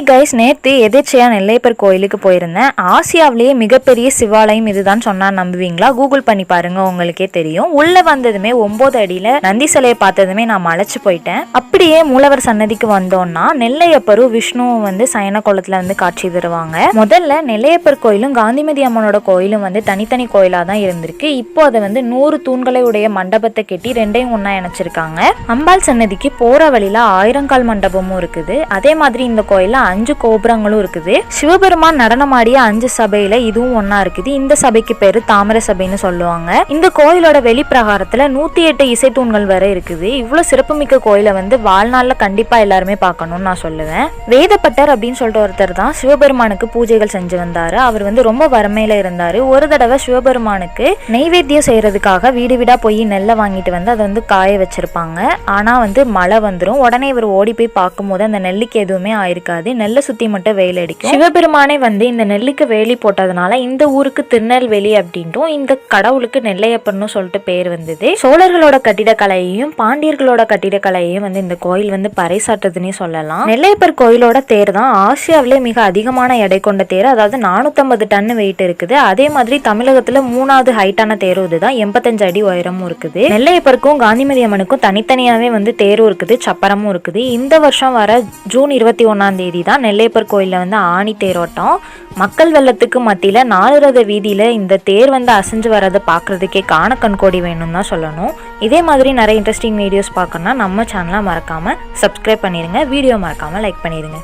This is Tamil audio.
கைஸ் நேற்று எதேச்சையா நெல்லையப்பர் கோயிலுக்கு போயிருந்தேன். ஆசியாவிலேயே மிகப்பெரிய சிவாலயம் இதுதான் சொன்னா நம்புவீங்களா? கூகுள் பண்ணி பாருங்க உங்களுக்கே தெரியும். உள்ள வந்ததுமே ஒன்பது அடியில நந்தி சிலையை பார்த்ததுமே நான் மலைச்சு போயிட்டேன். அப்படியே மூலவர் சன்னதிக்கு வந்தோம்னா நெல்லையப்பரும் விஷ்ணுவும் வந்து சயன குளத்துல வந்து காட்சி தருவாங்க. முதல்ல நெல்லையப்பர் கோயிலும் காந்திமதி அம்மனோட கோயிலும் வந்து தனித்தனி கோயிலா தான் இருந்திருக்கு. இப்போ அதை வந்து நூறு தூண்களை உடைய மண்டபத்தை கட்டி ரெண்டையும் ஒன்னா இணைச்சிருக்காங்க. அம்பாள் சன்னதிக்கு போற வழியில ஆயிரங்கால் மண்டபமும் இருக்குது. அதே மாதிரி இந்த கோயில அஞ்சு கோபுரங்களும் இருக்குது. சிவபெருமான் நடனமாடிய அஞ்சு சபையில இதுவும் ஒன்னா இருக்குது. இந்த சபைக்கு பேரு தாமர சபைன்னு சொல்லுவாங்க. இந்த கோயிலோட வெளிப்பிரகாரத்துல நூத்தி எட்டு இசைத்தூண்கள் வரை இருக்குது. இவ்வளவு சிறப்புமிக்க கோயிலை வந்து வாழ்நாள்ல கண்டிப்பா எல்லாருமே பார்க்கணும்னு நான் சொல்லுவேன். வேதப்பட்டர் அப்படின்னு சொல்லிட்டு ஒருத்தர் தான் சிவபெருமானுக்கு பூஜைகள் செஞ்சு வந்தாரு. அவர் வந்து ரொம்ப வறுமையில இருந்தாரு. ஒரு தடவை சிவபெருமானுக்கு நெய்வேத்தியம் செய்யறதுக்காக வீடு வீடா போய் நெல்லை வாங்கிட்டு வந்து அதை வந்து காய வச்சிருப்பாங்க. ஆனா வந்து மழை வந்துடும் உடனே இவர் ஓடி போய் பார்க்கும்போது அந்த நெல்லுக்கு எதுவுமே ஆயிருக்காது. நெல்லை சுற்றி மட்டும் வெயில் அடிக்கும். சிவபெருமானே வந்து இந்த நெல்லுக்கு வேலி போட்டதுனால இந்த ஊருக்கு திருநெல்வேலி அப்படின்ட்டும் இந்த கடவுளுக்கு நெல்லையப்பன்னு சொல்லிட்டு பேர் வந்தது. சோழர்களோட கட்டிடக்கலையையும் பாண்டியர்களோட கட்டிடக்கலையையும் வந்து இந்த கோயில் வந்து பறைசாற்றுதுன்னே சொல்லலாம். நெல்லையப்பர் கோயிலோட தேர் தான் ஆசியாவிலே மிக அதிகமான எடை கொண்ட தேர். அதாவது நானூத்தம்பது டன் வெயிட் இருக்குது. அதே மாதிரி தமிழகத்துல மூணாவது ஹைட்டான தேரும் இதுதான். எண்பத்தஞ்சு அடி உயரமும் இருக்குது. நெல்லையப்பருக்கும் காந்திமதி அம்மனுக்கும் தனித்தனியாவே வந்து தேரும் இருக்குது. சப்பரமும் இருக்குது. இந்த வருஷம் வர ஜூன் இருபத்தி ஒன்னாம் தேதி தான் நெல்லையப்பர் கோயிலில் வந்து ஆணி தேரோட்டம். மக்கள் வெள்ளத்துக்கு மத்தியில் நாலுரத வீதியில் இந்த தேர் வந்து அசைஞ்சு வரதை பார்க்குறதுக்கே காண கண்கோடி வேணும்னு தான் சொல்லணும். இதே மாதிரி நிறைய இன்ட்ரெஸ்டிங் வீடியோஸ் பார்க்கணும்னா நம்ம சேனலாக மறக்காமல் சப்ஸ்கிரைப் பண்ணிடுங்க வீடியோ மறக்காமல் லைக் பண்ணிடுங்க